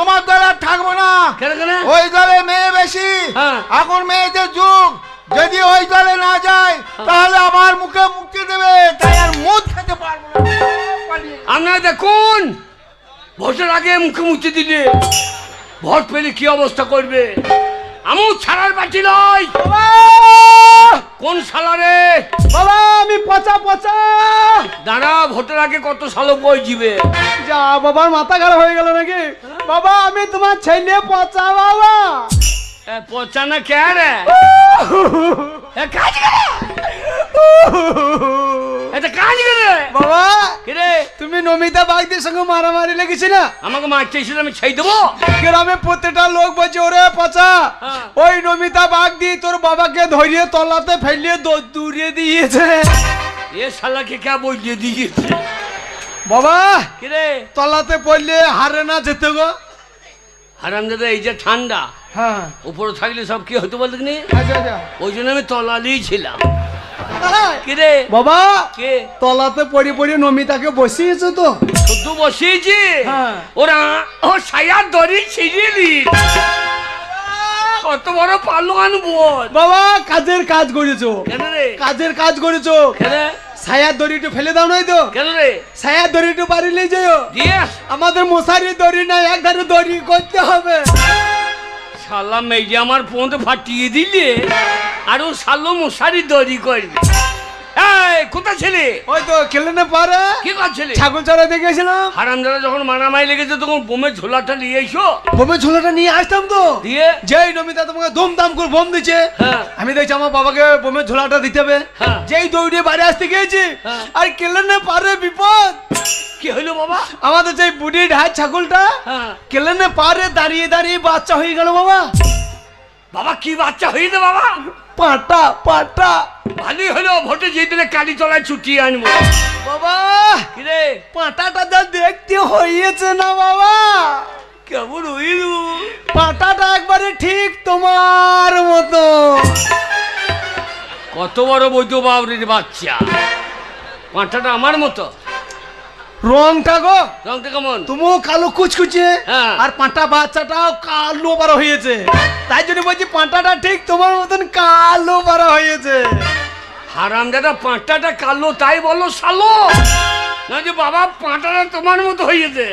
তোমার দলে আর থাকব না। ওই দলে মেয়ে বেশি। হ্যাঁ। এখন মেয়েদের যুগ। যদি ওই দলে না যায় তাহলে আমার মুখে মুক্তি দেবে। তাই আর মুখ খেতে পারব আপনারা দেখুন ভোটের আগে মুখে মুছে দিলে ভোট পেলে কি অবস্থা করবে? আমু ছাড়ার পাচ্ছি নয়। কোন সালারে বাবা আমি পচা পচা। দাঁড়া ভোটের আগে কত সালো বই জিবে? যা বাবার মাথা খারাপ হয়ে গেল নাকি? বাবা আমি তোমার ছেলে পচা বাবা। এ, পচা না কে রে এ, কাজ করে? এটা কাজ করে? বাবা কিরে? তুমি নমিতা বাগদির সঙ্গে মারামারি লেগেছি না আমাকে মারতে আমি ছেই দেবো? গ্রামে প্রত্যেকটা লোক বলছে ওরে পচা হ্যাঁ। ওই নমিতা বাগদি তোর বাবাকে ধরিয়ে তলাতে ফেলিয়ে দিয়েছে। এ শালাকে কে বইয়ে দিয়েছে? বাবা কিরে? তলাতে পড়লে হারে না যেতে গো। হারাম দাদা এই যে ঠান্ডা। হ্যাঁ। উপরে থাকলে সব কি হতো বলতে নি? আচ্ছা ওই জন্য আমি তলালেই ছিলাম। কিরে বাবা কে? তলাতে পড়ে পড়ে নমিতাকে বসিয়েছে তো? শুদ্ধ বসিয়েছি? হ্যাঁ। ওরা ও সায়ার দড়ি ছিঁড়িলি কত বড় পালো আনব বাবা কাজের কাজ করেছ। কেন রে? কাজের কাজ করেছ। কেন ছায়ার দড়িটা ফেলে দাও নাই তো। কেন রে? সায়া দড়িটা বাড়ি নিয়ে যেও আমাদের মশারি দড়ি নাই এক ধারে দড়ি করতে হবে। শালা মেয়ে আমার পৌঁতে ফাটিয়ে দিলে আরও ও শালো মশারি দড়ি করবে। এই কোথা ছেলে? ওই তো খেলে পারে। কি করছিলে ছাগল যখন মারামারি লেগেছে তখন বোমের ঝোলাটা নিয়ে এসো বোমে ঝোলাটা নিয়ে আসতাম তো। দিয়ে? যেই নমিতা তোমাকে ধুমধাম করে বোম দিচ্ছে হ্যাঁ। আমি দেখছি আমার বাবাকে বোমের ঝোলাটা দিতে হবে। হ্যাঁ। যেই দৌড়ে বাড়ি আসতে গিয়েছি হ্যাঁ। আর পারে বিপদ। কি হইল বাবা? আমাদের সেই বুড়ি ঢাই ছাগলটা হ্যাঁ। কেলে না পারে দাঁড়িয়ে দাঁড়িয়ে বাচ্চা হয়ে গেল বাবা। বাবা কি বাচ্চা হয়েছে বাবা? পাটা পাটা। ভালোই হলো ভোটে যেদিনে কালী তলায় ছুটি আনব। বাবা! কিরে? পাটাটা যা দেখতে হয়েছে না বাবা! কেমন হইল? পাটাটা একবারে ঠিক তোমার মতো। কত বড় বৈদ্য বাবরির বাচ্চা। পাটাটা আমার মতো। রংটা গো। রংটা কেমন? তুমিও কালো কুচকুচে হ্যাঁ। আর পাঁটা বাচ্চাটাও কালো বড় হয়েছে। তাই জন্য বলছি পাঁটাটা ঠিক তোমার মতন কালো বড় হয়েছে। হারাম দাদা পাঁটাটা কালো তাই বলো সালো না যে বাবা পাঁটাটা তোমার মতো হয়েছে।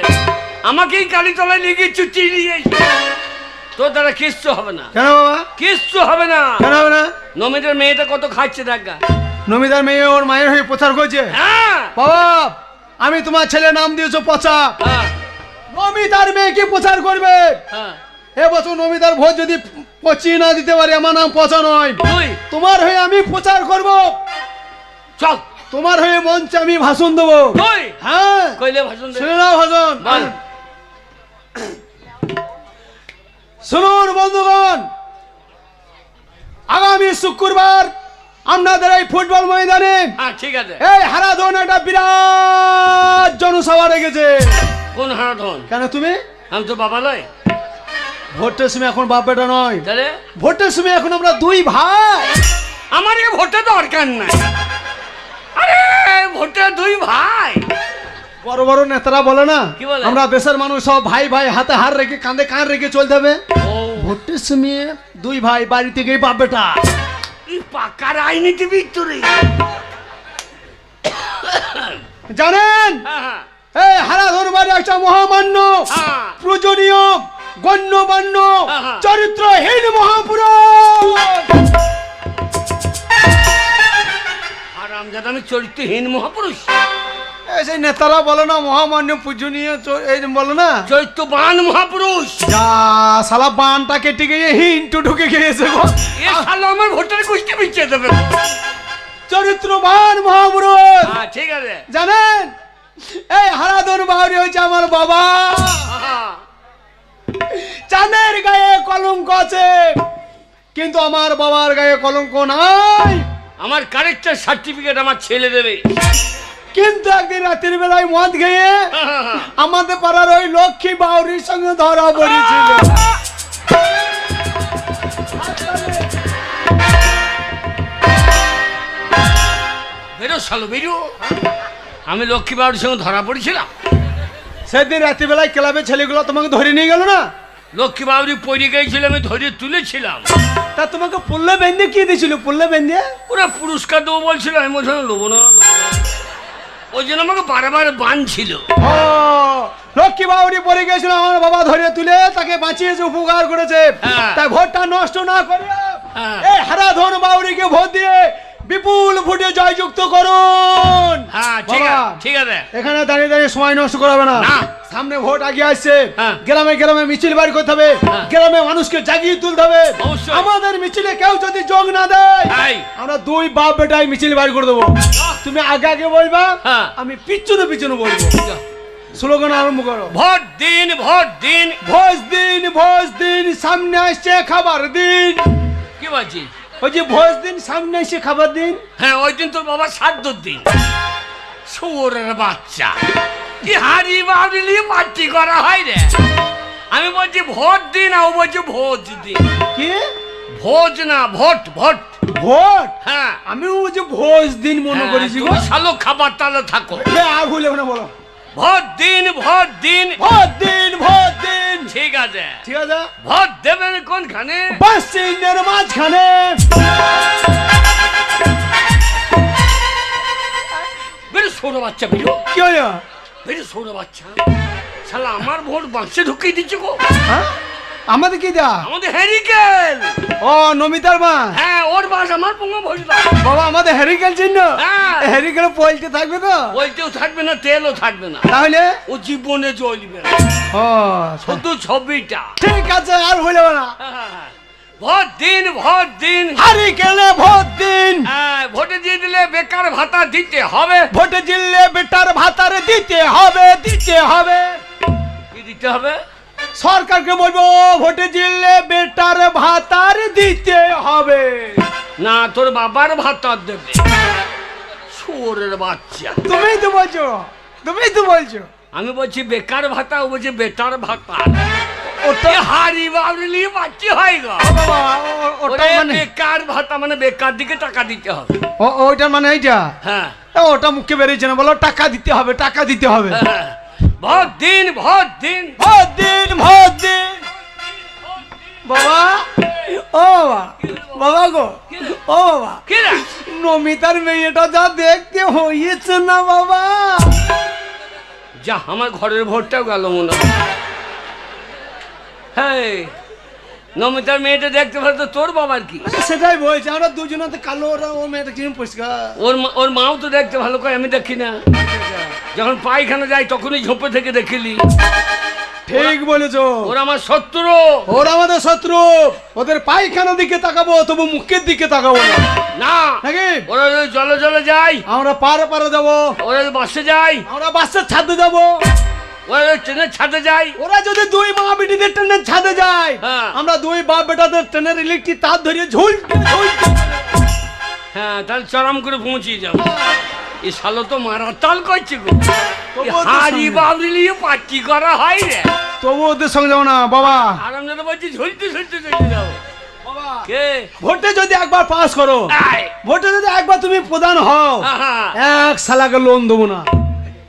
আমাকেই কালী তলায় নিয়ে গিয়ে চুটিয়ে নিয়ে। তোর দ্বারা কিচ্ছু হবে না। কেন বাবা? কিচ্ছু হবে না। কেন হবে না? নমিটার মেয়েটা কত খাচ্ছে দেখা নমিতার মেয়ে ওর মায়ের হয়ে প্রচার করছে। হ্যাঁ। বাবা আমি তোমার ছেলে নাম দিয়েছ পচা। নমিতার মেয়েকে প্রচার করবে? হ্যাঁ। এ বছর নমিতার ভোট যদি পচিয়ে না দিতে পারি আমার নাম পচা নয়। তোমার হয়ে আমি প্রচার করব। চল। তোমার হয়ে মঞ্চে আমি ভাষণ দেবো। হ্যাঁ। কইলে ভাষণ দে শুনে নাও ভাষণ। বল শুনুন বন্ধুগণ আগামী শুক্রবার আপনাদের এই ফুটবল ময়দানে হ্যাঁ ঠিক আছে। এই হারাধন একটা বিরাট জনসভা রেখেছে কোন হারাধন? কেন তুমি? আমি তো বাবা নয়। ভোটের সময় এখন বাপ বেটা নয়। তাহলে? ভোটের সময় এখন আমরা দুই ভাই। আমার এই ভোটে দরকার নাই। আরে ভোটে দুই ভাই। বড় বড় নেতারা বলে না আমরা দেশের মানুষ সব ভাই ভাই হাতে হাত রেখে কাঁধে কান রেখে চলতে হবে। ভোটের সময় দুই ভাই বাড়ি থেকেই বাপ বেটা। পাকা রাজনীতিবিদ তোরে জানেন? হ্যাঁ হ্যাঁ। হারাধন বাড়ি একটা মহামান্য হ্যাঁ। পূজনীয় গণ্যমান্য চরিত্রহীন মহাপুরুষ। আর আমি চরিত্রহীন মহাপুরুষ। সেই নেতারা বলে না মহামান্য পূজনীয় এই বলে না? চৈত্যবান মহাপুরুষ। যা সালা বানটা কেটে গিয়ে হিন্টু ঢুকে গিয়েছে গো। এ শালো আমার ভোটের কুস্তি বিচ্ছে দেবে। চরিত্রবান মহাপুরুষ। হ্যাঁ ঠিক আছে। জানেন? এই হারাধন বাউরি হয়েছে আমার বাবা। চাঁদের গায়ে কলঙ্ক আছে কিন্তু আমার বাবার গায়ে কলঙ্ক নাই। আমার কারেক্টার সার্টিফিকেট আমার ছেলে দেবে। কিন্তু একদিন রাতের বেলায় মদ খেয়ে আমাদের পাড়ার ওই লক্ষ্মী বাউরির সঙ্গে ধরা পড়েছিল। বেরো শালো বেরো। আমি লক্ষ্মী বাবুর সঙ্গে ধরা পড়েছিলাম। সেদিন রাত্রিবেলায় ক্লাবের ছেলেগুলো তোমাকে ধরে নিয়ে গেল না? লক্ষ্মী বাবুরি পড়ে গিয়েছিল আমি ধরে তুলেছিলাম। তা তোমাকে পুল্লে বেঁধে কি দিয়েছিল? পুল্লে বেঁধে? ওরা পুরস্কার দেবো বলছিল আমি বলছিলাম লোবো না লোবো না। ওই জন্য আমাকে বারবার বাঁধছিল ও লক্ষ্মী বাউরি পড়ে গেছিল আমার বাবা ধরে তুলে তাকে বাঁচিয়েছে উপকার করেছে। হ্যাঁ। তাই ভোটটা নষ্ট না করে হ্যাঁ। এই হারাধন বাউরিকে ভোট দিয়ে বিপুল ভোটে জয়যুক্ত করুন। হ্যাঁ ঠিক আছে ঠিক আছে। এখানে দাঁড়িয়ে দাঁড়িয়ে সময় নষ্ট করাবে না। সামনে ভোট আগে আসছে। গ্রামে গ্রামে মিছিল বার করতে হবে। গ্রামে মানুষকে জাগিয়ে তুলতে হবে। আমাদের মিছিলে কেউ যদি যোগ না দেয় আমরা দুই বাপ বেটাই মিছিল বার করে দেবো। তুমি আগে আগে বলবা হ্যাঁ। আমি পিছনে পিছনে বলব। স্লোগান আরম্ভ করো। ভোট দিন ভোট দিন। ভোজ দিন ভোজ দিন সামনে আসছে খাবার দিন। কি বলছি? ওই যে ভোজ দিন সামনে আসছে খাবার দিন। হ্যাঁ ওই দিন তোর বাবা সাত দিন। শুয়োরের বাচ্চা। কি হাড়ি বাড়ি মাটি করা হয় রে। আমি বলছি ভোট দিন আর ও বলছি ভোজ দিন। কি? ভোজ না ভোট ভোট। ভোট? হ্যাঁ। আমি ওই যে ভোজ দিন মনে হ্যাঁ, করেছি গো শালো খাবার তাহলে থাকো। আর ভুলে না বলো। ভোট দিন ভোট দিন। ভোট দিন ভোট দিন। ঠিক আছে। ঠিক আছে? ভোট দেবেন কোনখানে? বাস চিহ্নের মাঝখানে। বেরে ছোট বাচ্চা বেরো। কি হলো? বেরে ছোট বাচ্চা। শালা আমার ভোট বাঁচে ঢুকিয়ে দিচ্ছে গো। হ্যাঁ? আমাদের কি দা আমাদের হ্যারিকেল ও নমিতার মা। হ্যাঁ ওর বাস আমার পঙ্গা ভরল। বাবা আমাদের হেরিকেল চিহ্ন? হ্যাঁ। হেরিকেল পলতে থাকবে তো? বলতেও থাকবে না তেলও থাকবে না। তাহলে? ও জীবনে না। ও শুধু ছবিটা। ঠিক আছে আর ভুলে না। হ্যাঁ। ভোট দিন ভোট দিন। হারিকেলে ভোট দিন। হ্যাঁ, ভোটে দিলে বেকার ভাতা দিতে হবে। ভোটে জিললে বেটার ভাতারে দিতে হবে দিতে হবে। কি দিতে হবে? সরকারকে বলব ভোটে জিললে বেটার ভাতার দিতে হবে। না তোর বাবার ভাতা দেবে। শুয়োরের বাচ্চা। তুমি তো বলছো তুমি তো বলছো। আমি বলছি বেকার ভাতা ও বলছি বেটার ভাতা। ওটা হারি বাবলি বাচ্চা হয় গো। ওটা মানে বেকার ভাতা মানে বেকার দিকে টাকা দিতে হবে। ও- ওইটা মানে এইটা? হ্যাঁ। ওটা মুখে বেরিয়েছে না বলো টাকা দিতে হবে টাকা দিতে হবে। হ্যাঁ। দিন ভোট দিন ভোট দিন ও বাবা বাবা গো ও বাবা। নমিতার মেয়েটা যা দেখতে হয়েছে না বাবা। যা আমার ঘরের ভোটটাও গেল মনে হয়। হ্যাঁ নমিতার মেয়েটা দেখতে পারতো তোর বাবার কি? সেটাই বলছি আমরা দুজনাতে কালো ওরা ও মেয়েটা কিরম পরিষ্কার? ওর ওর মাও তো দেখতে ভালো করে আমি দেখি না। যখন পায়খানা যাই তখনই ঝোপে থেকে দেখিলি। ঠিক বলেছ। ওর আমার শত্রু। ওরা আমাদের শত্রু। ওদের পায়খানা দিকে তাকাবো তবু মুখের দিকে তাকাবো না। না নাকি? ওরা ওই জলে জলে যাই আমরা পারে পারে যাব। ওরা ওই বাসে যাই আমরা বাসের ছাদে যাব। ওই ট্রেনের ছাদে যাই ওরা যদি দুই মা বেটিদের ট্রেনের ছাদে যায় হ্যাঁ। আমরা দুই বাপ বেটাদের ট্রেনের ইলেকট্রিক তার ধরিয়ে ঝুলতে হ্যাঁ তাহলে চরম করে পৌঁছিয়ে যাব শালো তো মারা তাল করছে গো। হাড়ি পার্টি করা হয় রে? তবু ওদের সঙ্গে যাব না বাবা। যেন বলছি ঝুলতে ঝুলতে কে? ভোটে যদি একবার পাস করো। ভোটে যদি একবার তুমি প্রধান হও। এক সালাকে লোন দেবো না।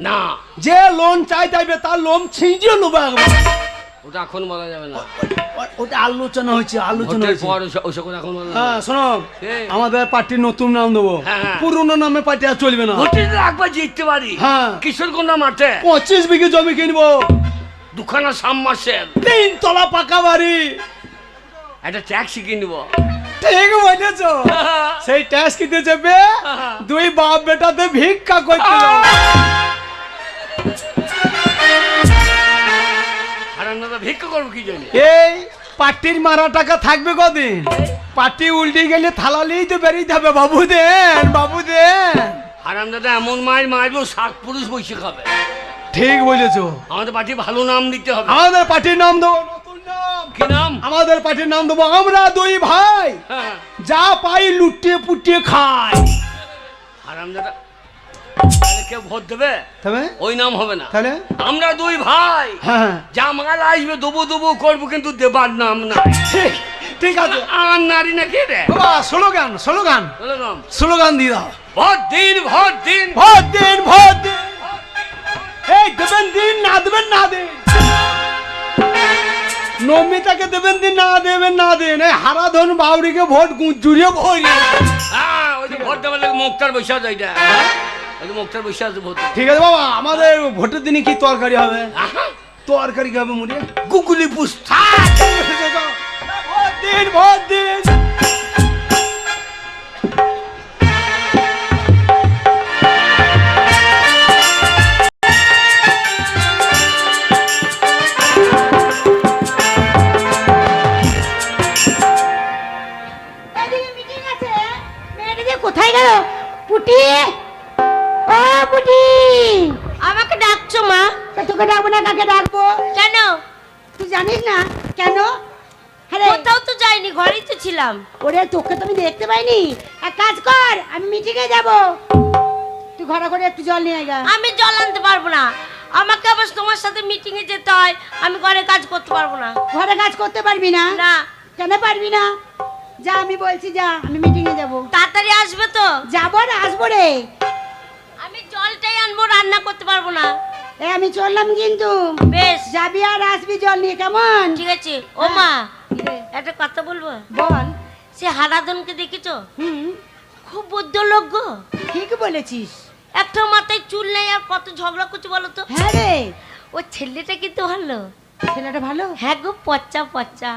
না। যে লোন চাই চাইবে তার লোন ছিঁচিয়ে নেব একবার। ওটা এখন বলা যাবে না। ওটা আলোচনা হয়েছে আলোচনা ভোটের হয়েছে। পর ওসব- এখন হ্যাঁ। শোনো আমাদের পার্টির নতুন নাম দেবো। হ্যাঁ, হ্যাঁ। পুরনো নামে পার্টি আর চলবে না। ভোটে যদি একবার জিততে পারি। হ্যাঁ। কিশোর কিশোরকন্যা মাঠে। পঁচিশ বিঘে জমি কিনবো। দুখানা সাবমার্সেল তিন তলা পাকা বাড়ি। একটা ট্যাক্সি কিনবো ঠিক বলেছ। সেই ট্যাক্স কিনতে যাবে দুই বাপ বেটাতে ভিক্ষা করতে ভিক্ষা করব কি জন্য এই পার্টির মারা টাকা থাকবে কদিন? পার্টি উল্টে গেলে থালা নিয়েই তো বেরিয়ে যাবে বাবু দেন বাবু দেন। হারাম দাদা এমন মায়ের মারবো সাত পুরুষ বসে খাবে। ঠিক বলেছ। আমাদের পার্টি ভালো নাম দিতে হবে। আমাদের পার্টির নাম দেবো কি নাম? আমাদের পার্টির নাম দেবো আমরা দুই ভাই। হ্যাঁ। যা পাই লুটিয়ে পুটিয়ে খাই। হারাম দাদা তাহলে কেউ ভোট দেবে? তবে? ওই নাম হবে না। তাহলে? আমরা দুই ভাই। হ্যাঁ যা আসবে দেবো দেবো করব কিন্তু দেবার নাম নাই ঠিক ঠিক আছে। আমার নারী না কে রে? বাবা স্লোগান স্লোগান। বললাম স্লোগান দিয়ে দাও। ভোট দিন ভোট দিন। ভোট দিন ভোট দিন। এই দেবেন দিন না দেবেন না দিন। নমিতাকে দেবেন দিন না দেবেন না দিন। এই হারাধন বাউরিকে ভোট জুড়িয়ে ভরি হ্যাঁ ওই ভোট দেওয়ার মুক্তার আছে যে বসে আছে ভোট। ঠিক আছে বাবা আমাদের ভোটের দিনে কি তরকারি হবে? তরকারি হবে মুড়ি? গুগলি পুস্তা। ভোট দিন ভোট দিন। তোকে ডাকবো? কেন? তুই জানিস না? কেন? কোথাও তো যাইনি ঘরেই তো ছিলাম। ওরে তোকে তো আমি দেখতে পাইনি। এক কাজ কর আমি মিটিংয়ে যাব। তুই ঘরে ঘরে একটু জল নিয়ে গা। আমি জল আনতে পারব না। আমাকে আবার তোমার সাথে মিটিং এ যেতে হয়। আমি ঘরে কাজ করতে পারব না। ঘরে কাজ করতে পারবি না? না। কেন পারবি না? যা আমি বলছি যা আমি মিটিংয়ে যাব। তাড়াতাড়ি আসবে তো? যাব না আসব রে। আমি জলটাই আনব রান্না করতে পারব না। এ আমি চললাম কিন্তু। বেশ। যাবি আর আসবি জল নিয়ে কেমন? ঠিক আছে। ও মা একটা কথা বলব? বল। সে হারাধনকে দেখেছ? হুম। খুব বুদ্ধ লোক গো। ঠিক বলেছিস। একটা মাথায় চুল নেই আর কত ঝগড়া করছে বলো তো? হ্যাঁ রে। ও ছেলেটা কিন্তু ভালো। ছেলেটা ভালো? হ্যাঁ গো পচা আচ্ছা।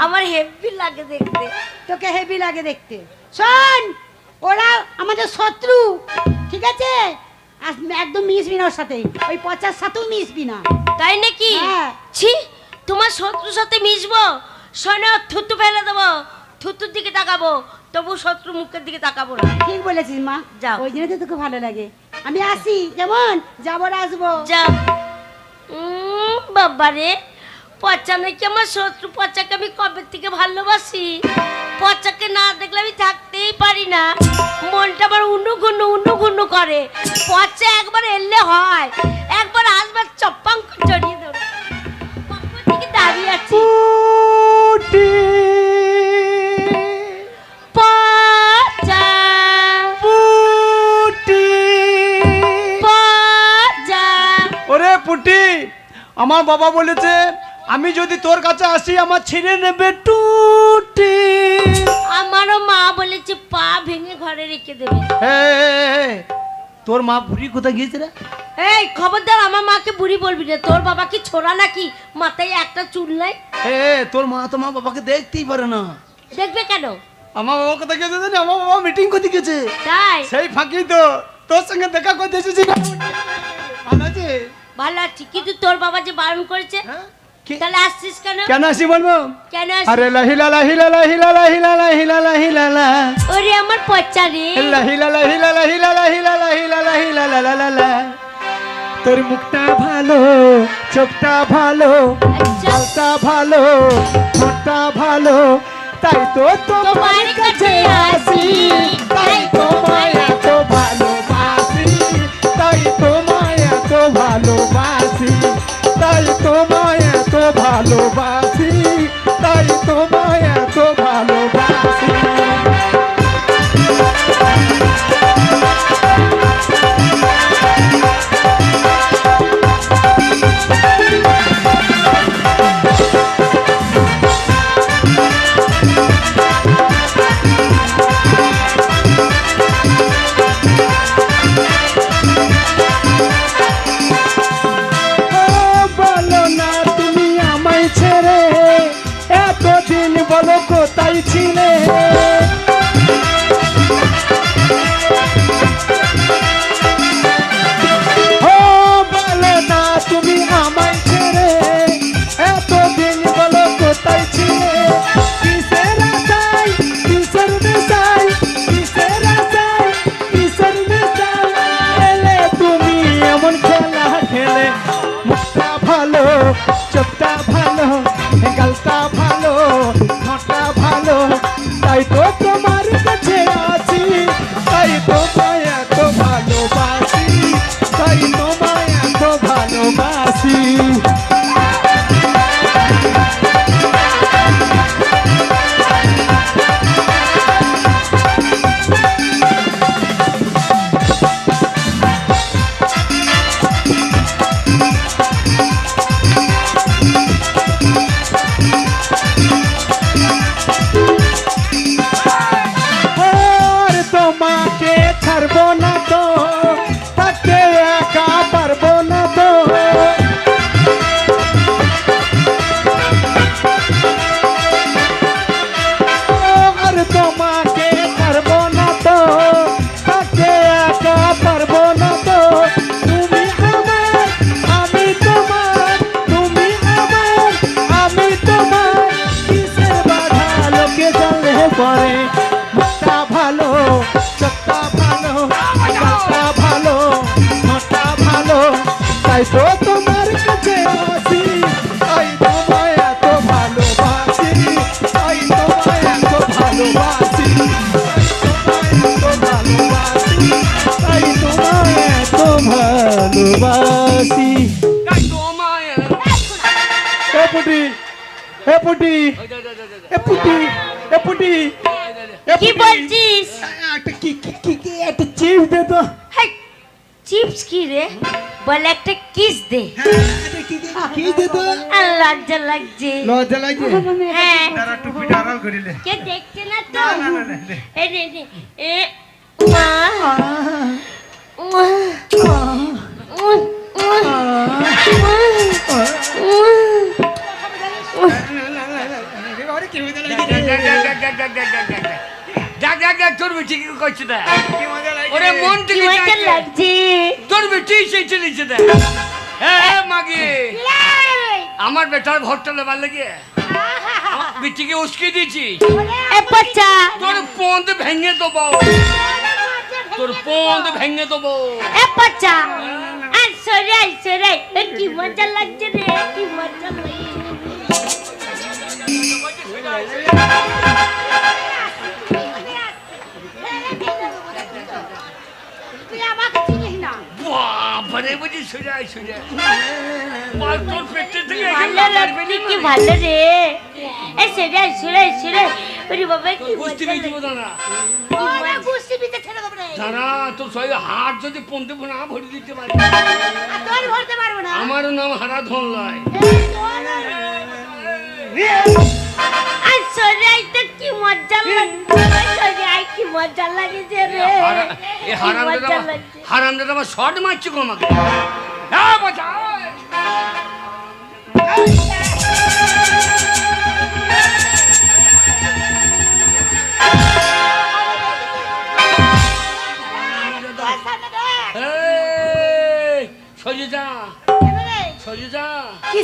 আমার হেভি লাগে দেখতে। তোকে হেভি লাগে দেখতে। শোন ওরা আমাদের শত্রু। ঠিক আছে? একদম মিশবি না ওর সাথে। ওই পচার সাথেও মিশবি না তাই নাকি? হ্যাঁ। ছি তোমার শত্রুর সাথে মিশবো? শোনো থুতু ফেলে দেবো। থুতুর দিকে তাকাবো। তবু শত্রু মুখের দিকে তাকাবো না। ঠিক বলেছিস মা। যা ওই জন্য তো তোকে ভালো লাগে। আমি আসি। কেমন যাব আসব। যা বাবারে। পচা নাকি আমার শত্রু পচাকে আমি কবে থেকে ভালোবাসি? পচাকে না দেখলে আমি থাকতেই পারি না। মনটা আবার উনু গুনু উনু গুনু করে। পচা একবার এলে হয় একবার আসবার চপ্পাং করে জড়িয়ে ধরে। কখন থেকে দাঁড়িয়ে আছি? আমার বাবা বলেছে আমি যদি তোর কাছে আসি আমার ছিঁড়ে নেবে টুটি। আমারও মা বলেছে পা ভেঙে ঘরে রেখে দেবে। এই, তোর মা বুড়ি কোথায় গিয়েছে রে? এই খবরদার আমার মাকে বুড়ি বলবি না। তোর বাবা কি ছোড়া নাকি? মাথায় একটা চুল নাই? এ তোর মা তো মা বাবাকে দেখতেই পারে না। দেখবে কেন? আমার বাবা কোথায় গেছে জানি? আমার বাবা মিটিং করতে গেছে তাই? সেই ফাঁকি তো তোর সঙ্গে দেখা করতে এসেছি। ভালো আছে। ভালো আছি। কিন্তু তোর বাবা যে বারণ করেছে হ্যাঁ? তাহলে আসছিস কেন কেন আসি বলব কেন আরে লাহিলা লাহিলা লাহিলা লাহিলা লাহিলা লাহিলা লা ওরে আমার পচা রে লাহিলা লাহিলা লাহিলা লাহিলা লাহিলা লাহিলা লা লা লা তোর মুখটা ভালো চোখটা ভালো আচ্ছা গালটা ভালো ঠোঁটটা ভালো তাই তো তোমার কাছে আসি তাই তোমায় এত ভালোবাসি তাই তোমায় এত ভালোবাসি তাই এত ভালোবাসি তাই তোমায় এত ভালোবাসি। এতদিন তাই ছিলে ভালোবাসি দে তো। চিপস কি রে? বলে একটা কিস দে। কিস লাগছে। লজ্জা লাগছে? হ্যাঁ। কে দেখছে না তো? এ মা মা আমার বেটার ভরটা লেবার লাগে বেটিকে উস্কে দিয়েছি তোর পন্দ ভেঙে দেবো তোর পন্দ ভেঙে দেবো মজা লাগছে রে কি ভালো রে। এ সেরে সেরে সেরে বাবা কি বুঝতে পৃথিবীতে ছেড়ে তোর হাত যদি পন্তে না ভরে দিতে পারি। তোর ভরতে পারব না। আমার নাম হারা সরে কি মজা লাগে আই কি মজা যে রে। এ হারামদাদা শর্ট মারছে গো আমাকে? না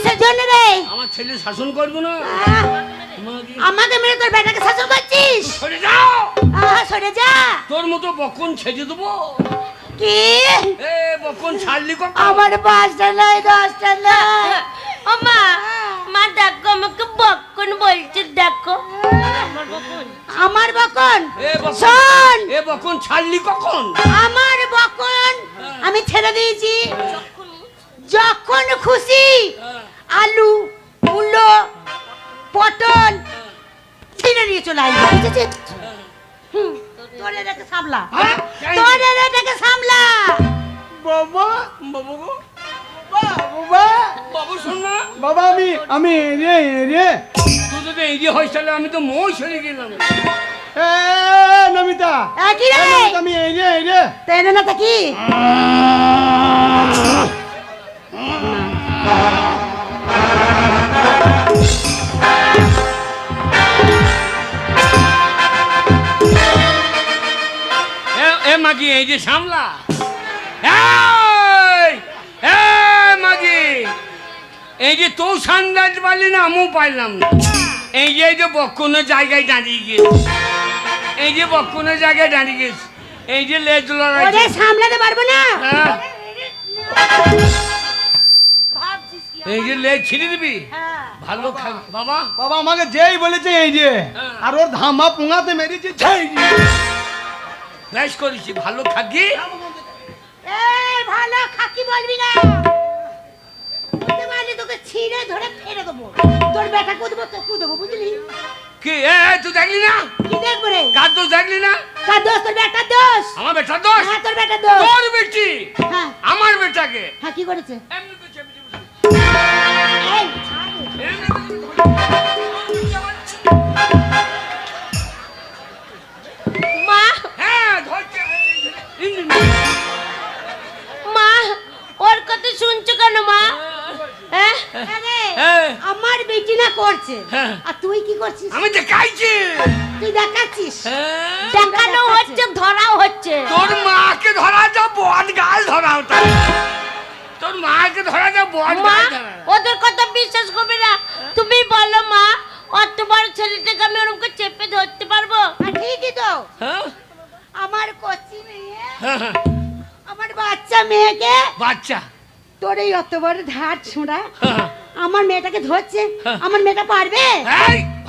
কিসের জন্য রে। আমার ছেলে শাসন করব না। আমাকে মেরে তোর বেটাকে শাসন করছিস? সরে যাও। আহ, সরে যা। তোর মতো বকন ছেড়ে দেবো। কি? এ বকন ছাড়লি কখন? আমার পাঁচটা নাই দশটা নাই। ও মা মা দেখো আমাকে বকন বলছে দেখো। আমার বকন? শোন। এ বকন ছাড়লি কখন? আমার বকন। আমি ছেড়ে দিয়েছি। যখন খুশি আলু মূলো পটল ছিঁড়ে নিয়ে চলে আসবে। বুঝেছিস হুম, তোর এটাকে সামলা। হ্যাঁ? তোর এটাকে সামলা। বাবা বাবু গো। বাবা বাবু শোন না। বাবা আমি আমি রে রে তুই যদি এই যে হয়েছ আমি তো মই সরে গেলাম। এ নমিতা। একই এ, রে আমি এই রে এই রে তাই না তা কি? মাগি এই যে সামলা। মাগি এই যে তো সান্দাজ পারলি না আমিও পাইলাম না। এই যে এই যে বক্ষণের জায়গায় দাঁড়িয়ে গেছে এই যে বক্ষণের জায়গায় দাঁড়িয়ে গেছে এই যে লেজ লড়াই সামলাতে পারব না? হ্যাঁ এই যে লেজ ছিঁড়ে দিবি? হ্যাঁ। ভালো খা বাবা। বাবা আমাকে যেই বলেছে এই যে। হ্যাঁ। আর ওর ধামা পুঙাতে মেরেছে সেই বেশ করেছি ভালো থাকি এই ভালো খাকি বলবি না। বলতে পারলি তোকে ছিঁড়ে ধরে ফেলে দেবো। তোর বেটা কুদবো তো কুদবো বুঝলি? কি? এ এ, তুই দেখলি না? কি দেখব রে? কার দোষ দেখলি না? কার দোষ? তোর বেটার দোষ। আমার বেটার দোষ? হ্যাঁ তোর বেটার দোষ। তোর বেটি? হ্যাঁ। আমার বেটাকে? হ্যাঁ কি করেছে? মা! হ্যাঁ মা ওর কথা শুনছো কেন মা? আরে। আমার বেটি না করছে। হ্যাঁ। আর তুই কি করছিস? আমি দেখাইছি। তুই দেখাচ্ছিস? হ্যাঁ। দেখানো হচ্ছে ধরাও হচ্ছে। তোর মাকে ধরা যা বট গাল ধরা ওটা তোর মাকে ধরা যা বট মা ওদের কথা বিশ্বাস করবে না। তুমি বলো মা অত বড় ছেলেটাকে আমি ওরকম করে চেপে ধরতে পারব? ঠিকই তো। হ্যাঁ? আমার কচি মেয়ে হ্যাঁ, হ্যাঁ। আমার বাচ্চা মেয়েকে বাচ্চা। তোর এই অত বড় ধার ছোঁড়া। আমার মেয়েটাকে ধরছে। আমার মেয়েটা পারবে?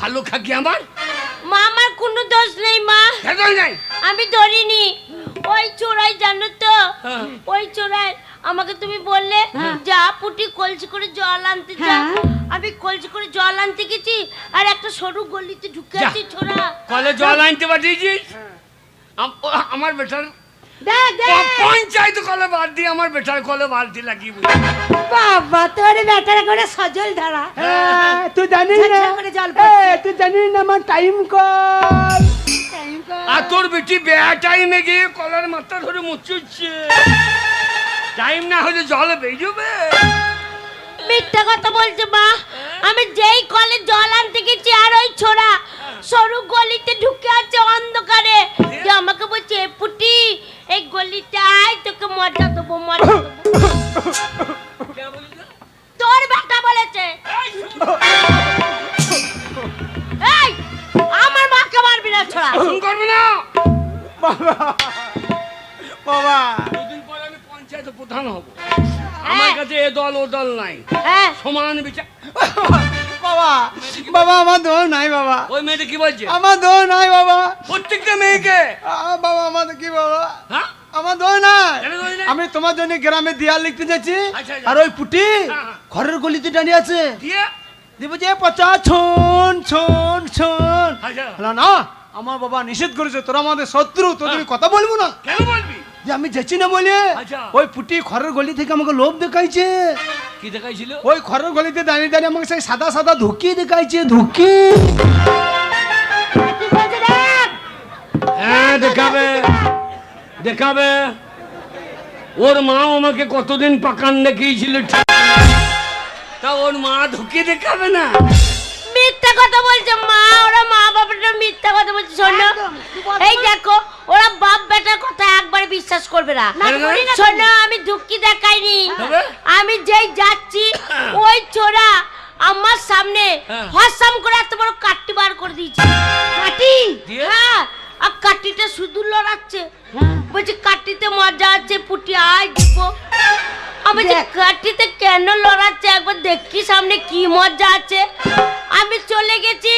ভালো খাকি আমার। মা আমার কোনো দোষ নেই মা। আমি ধরিনি। ওই চোরাই জানো তো হ্যাঁ। ওই চোরাই আমাকে তুমি বললে হ্যাঁ। যা পুটি কলসি করে জল আনতে যা হ্যাঁ। আমি কলসি করে জল আনতে গেছি আর একটা সরু গলিতে ঢুকে আছি ছোড়া কলে জল আনতে পাঠিয়েছিস আমার বেটার পঞ্চায়েত কলে বাদ দিয়ে আমার বেটার কলে বালতি লাগিয়ে বুঝি বাবা তোর ব্যাটার করে সজল ধরা। হ্যাঁ, তুই জানিস না? ঝরঝর করে জল এ, পড়ছে। তুই জানিস না আমার টাইম কল আর তোর বেটি বেয়া টাইমে গিয়ে কলার মাথা ধরে মুচুচ্ছে। টাইম না হলে জলে বেজবে মিথ্যা কথা বলছে মা। আমি যেই কলে জল আনতে গেছি সমান বিচার। বাবা বাবা আমার দোষ নাই বাবা। ওই মেয়েটা কি বলছে? আমার দোষ নাই বাবা। প্রত্যেকটা মেয়েকে? বাবা আমার কি বাবা? হ্যাঁ? আমার দোষ নাই? আমি তোমার জন্য গ্রামে দেয়াল লিখতে যাচ্ছি। আচ্ছা, আচ্ছা। আর ওই পুটি হ্যাঁ, হ্যাঁ। ঘরের গলিতে দাঁড়িয়ে আছে। দিব যে পচা ছন ছন ছন। আচ্ছা। হলো না আমার বাবা নিষেধ করেছে তোরা আমাদের শত্রু তোদের আমি কথা বলব না? কেন বলবি? যে আমি যাচ্ছি না বলে। আচ্ছা। ওই পুটি ঘরের গলি থেকে আমাকে লোভ দেখাইছে। কি দেখাইছিল? ওই খড়ের গলিতে দাঁড়িয়ে দাঁড়িয়ে আমাকে সেই সাদা সাদা ধুকি দেখাইছে ধুকি। হ্যাঁ দেখাবে দেখাবে। ওর মা আমাকে কতদিন পাকান দেখিয়েছিল তা ওর মা ধুকি দেখাবে না? মিথ্যা কথা বলছে মা ওরা মা বাবাটা মিথ্যা কথা বলছে শোনো এই দেখো ওরা বাপ বেটার কথা একবারে বিশ্বাস করবে না। শোনো আমি দুঃখী দেখাইনি। আমি যেই যাচ্ছি ওই ছোড়া আমার সামনে হ্যাঁ। হসাম করে এত বড় কাটটি বার করে দিয়েছে। কাটি হ্যাঁ আর কাটিটা শুধু লড়াচ্ছে। হ্যাঁ। বলছি কাটিতে মজা আছে পুটি আয় দিব আমি যে কাটিতে কেন লড়াচ্ছে? একবার দেখি সামনে কি মজা আছে। আমি চলে গেছি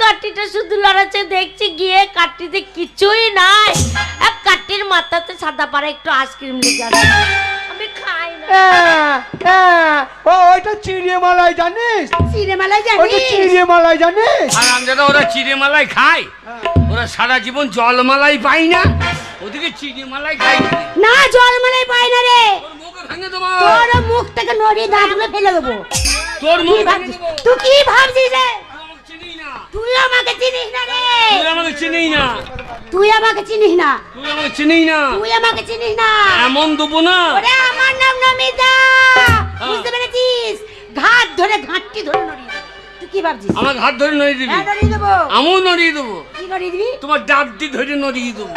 কাটিটা শুধু লড়াচ্ছে দেখছি গিয়ে কাটিতে কিছুই নাই। এক কাটির মাথাতে সাদা পাড়া একটু আইসক্রিম লেগে আছে। খাই না। আহ, আহ, ও ওইটা চিড়িয়ে মালাই জানিস? সিনেমালায় জানিস? চিড়িয়ে মালাই জানিস? আর আমদাদা ওরা চিড়ে মালাই খায় ওরা সারা জীবন জল মালাই পায় না ওদিকে চিড়ে মালাই খাই। না জলমালাই পাই না রে। তোর মুখে ভেঙে দেবো। তোর মুখ থেকে নড়িয়ে দাঁতগুলো ফেলে দেবো। তোর মুখ কি ভেঙে ভাবছিস? দেবো। তুই কি ভাবছিস রে? তুই আমাকে চিনিস না রে। তুই আমাকে চিনিস না। তুই আমাকে চিনিস না। তুই আমাকে চিনিস না। তুই আমাকে চিনিস না। এমন দেবো না। ওরে আমার নাম নমিতা। হ্যাঁ। বুঝতে পেরেছিস? ঘাট ধরে ঘাটটি ধরে নড়িয়ে দেবো। তুই কি ভাবছিস? আমার হাত ধরে নড়িয়ে দিবি? হ্যাঁ নড়িয়ে দেবো। আমিও নড়িয়ে দেবো। কি নড়িয়ে দিবি? তোমার ডাবটি ধরে নড়িয়ে দেবো।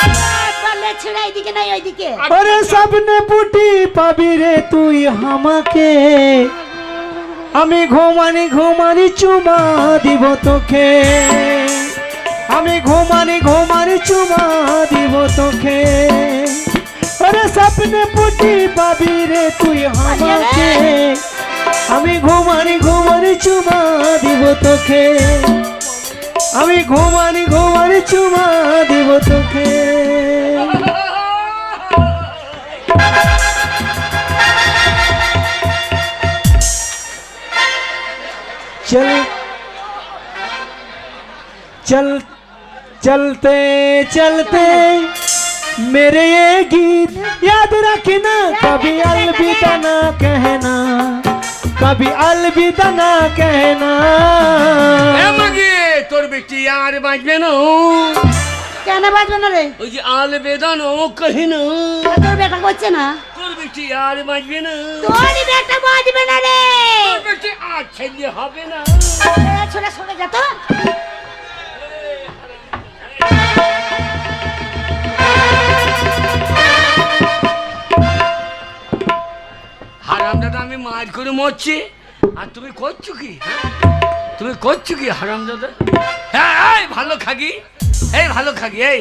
পারলে ছেড়ে এইদিকে নাই ওইদিকে। ওরে সামনে পুটি পাবি রে তুই আমাকে। আমি ঘুমানি ঘুমানি চুমা দিব তোকে। আমি ঘুমানি ঘুমানি চুমা দিব তোকে। ওরে সামনে পুটি পাবি রে তুই আমাকে। আমি ঘুমানি ঘুমানি চুমা দিব তোকে। আমি ঘুমানি ঘুমানি চুমা দিব তোকে। चल चल चलते चलते मेरे ये गीत याद रखना कभी अलविदा ना कहना कभी अलविदा ना कहना আমাকে তোর বেটি আর বাঁচবে না কেন বাজবে না রে ওই যে আল বেদানো কহি না তোর বেটা করছে না তোর বেটি আর বাঁচবে না। তোর বেটা বাজবে না রে। বেটি আর ছেলে হবে না। সরে যা তো। আমি মাছ করে মরছি। আর তুমি করছ কি? হ্যাঁ? তুমি করছ কি হারাম দাদা? হ্যাঁ এই ভালো খাগি। এই ভালো খাগি এই।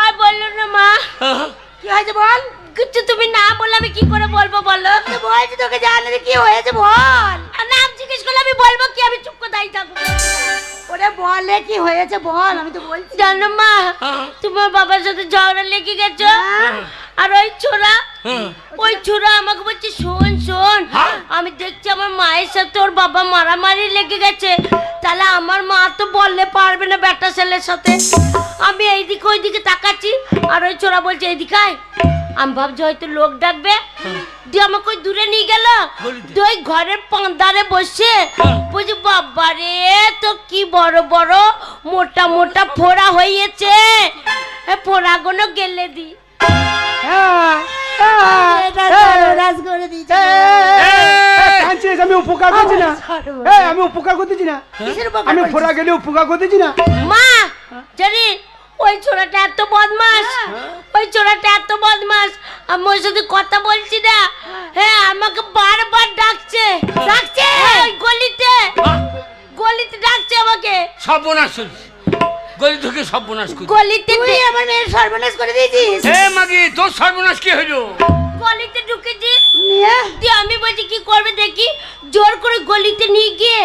আর বলল না মা। হ্যাঁ, কি হয়েছে বল? কিছু তুমি না বললে আমি কি করে বলব বলো তো বলছি তোকে জানলে কি হয়েছে বল আর নাম জিজ্ঞেস করলে আমি বলব কি আমি চুপ করে দাঁড়িয়ে থাকব ওরে বলে কি হয়েছে বল আমি তো বলছি জানো মা হ্যাঁ। তোমার বাবার সাথে ঝগড়া লেগে গেছো হ্যাঁ। আর ওই ছোড়া হ্যাঁ। ওই ছোড়া আমাকে বলছে শোন শোন? আমি দেখছি আমার মায়ের সাথে ওর বাবা মারামারি লেগে গেছে তাহলে আমার মা তো বললে পারবে না বেটা ছেলের সাথে আমি এইদিকে ওইদিকে তাকাচ্ছি আর ওই ছোড়া বলছে এইদিকে আয়। আমি ভাবছি হয়তো লোক ডাকবে দিয়ে আমাকে ওই দূরে নিয়ে গেল ওই ঘরের পান্দারে বসে হ্যাঁ। বলছি বাবা রে তো কি বড় বড় মোটা মোটা ফোড়া হয়েছে এ ফোড়াগুলো গেলে দি হ্যাঁ, হ্যাঁ, হ্যাঁ। আমি উপকার করছি না আমি উপকার করতেছি না আমি? ফোরা গেলে উপকার করতেছি না মা জানি ওই ছোড়াটা এত বদমাস ওই ছোড়াটা এত বদমাস আমি ওর সাথে কথা বলছি না। হ্যাঁ আমাকে বারবার ডাকছে। ডাকছে ওই গলিতে। গলিতে ডাকছে আমাকে। সর্বনাশ হয়েছে গলি থেকে সর্বনাশ করছে গলিতে তুই আমার মেয়ের সর্বনাশ করে দিয়েছিস? এ মাগি তোর সর্বনাশ কি হইল? গলিতে ঢুকেছি। দিয়ে আমি বলছি কি করবে দেখি? জোর করে গলিতে নিয়ে গিয়ে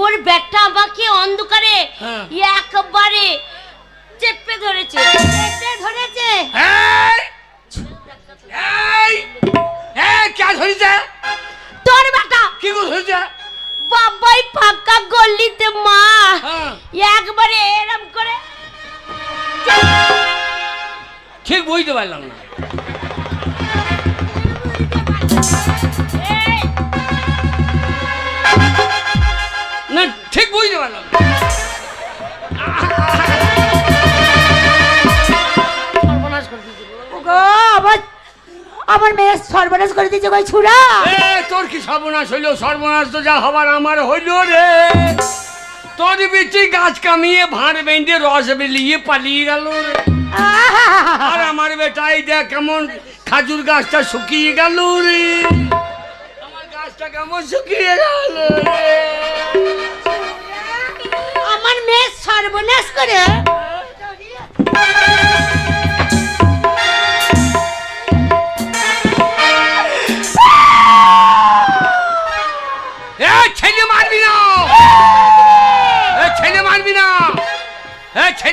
ওর ব্যাগটা আমাকে অন্ধকারে হ্যাঁ। একবারে চেপে ধরেছে। চেপে ধরেছে। এই! এই! এই, কে ধরেছে? তোর বেটা। কি করে ধরেছে? বাবাই ফাঁকা গলিতে মা। হ্যাঁ। একবারে এরম করে। ঠিক বুঝতে পারলাম না। না ঠিক বুঝতে পারলাম না। আমার মেয়ের সর্বনাশ করে দিয়েছে কই ছুরা। এ তোর কি সর্বনাশ হইল? সর্বনাশ তো যা হবার আমার হইল রে। তোর বিচি গাছ কামিয়ে ভাঁড় বেঁধে রস বেলিয়ে পালিয়ে গেল রে। আর আমার বেটাই দেখ কেমন খাজুর গাছটা শুকিয়ে গেল রে। আমার গাছটা কেমন শুকিয়ে গেল রে। আমার মেয়ের সর্বনাশ করে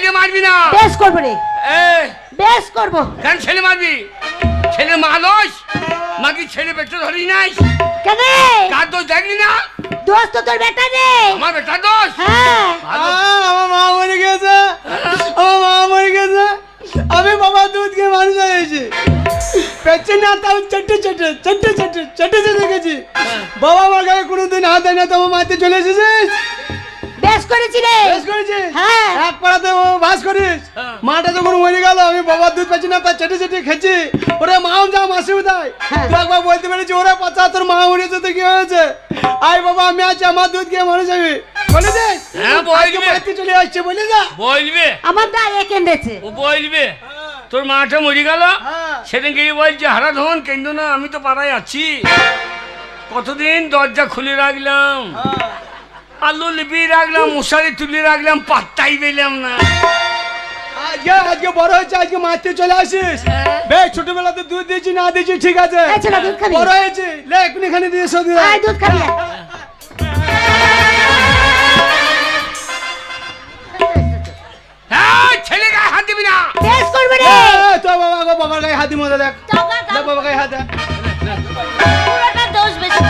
ছেলে মারবি না। বেশ করব রে। এ বেশ করব। কেন ছেলে মারবি? ছেলে মালস মাকে ছেলে পেটে ধরি নাই? কেন কার দোষ দেখলি না? দোস্ত তো তোর বেটা রে। আমার বেটার দোষ? হ্যাঁ। আমার মা মরে গেছে। আমার মা মরে গেছে। আমি বাবা দুধ খেয়ে মানুষ হয়েছি পেছনে না তাও চটে চটে চটে চটে চটে চটে গেছি বাবা আমার গায়ে কোনোদিন হাত দেয় না তো মাতে চলে এসেছিস? বেশ করেছি রে। বেশ করেছিস হ্যাঁ। এক পাড়াতে ও বাস করিস। হ্যাঁ। মাটা যখন মরে গেল আমি বাবার দুধ পাচ্ছি না তার চেটে চেটে খেয়েছি। ওরে মা যা মাসি হ্যাঁ। তুই একবার বলতে পেরেছি ওরে পাচা তোর মা মরেছে তো কি হয়েছে? আই বাবা আমি আছি আমার দুধ খেয়ে মরে যাবি বলে দে। হ্যাঁ, বলবে। চলে আসছে বলে যা বলবে। আমার দায়ে কেঁদেছে ও বলবে তোর মাটা মরে গেল? হ্যাঁ। সেদিন গিয়ে বলছে হারা ধন কেন্দ্র না আমি তো পাড়ায় আছি। কতদিন দরজা খুলে রাখলাম। আলু লিপি রাখলাম মশারি তুলে রাখলাম পাত্তাই পেলাম না। আজকে আজকে বড় হয়েছে আজকে মারতে চলে আসিস। বেশ ছোটবেলাতে দুধ দিয়েছি না দিয়েছি ঠিক আছে। ছেলে, বড় হয়েছে। লে এখানে দিয়ে এসো দুধ। খাবি। হ্যাঁ ছেলে গায়ে হাত দিবি না। বেশ করব রে। তো বাবা গো বাবার গায়ে হাতি মজা দেখ। বাবা গায়ে হাত দেখ পুরোটা দোষ বেশি।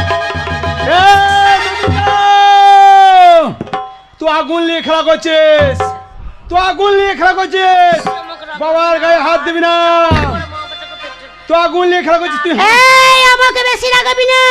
তুই আগুন নিয়ে খেলা করছিস? তুই আগুন নিয়ে খেলা করছিস? বাবার গায়ে হাত দিবি না। তুই আগুন নিয়ে খেলা করছিস, তুই এই, আমাকে বেশি লাগাবি না।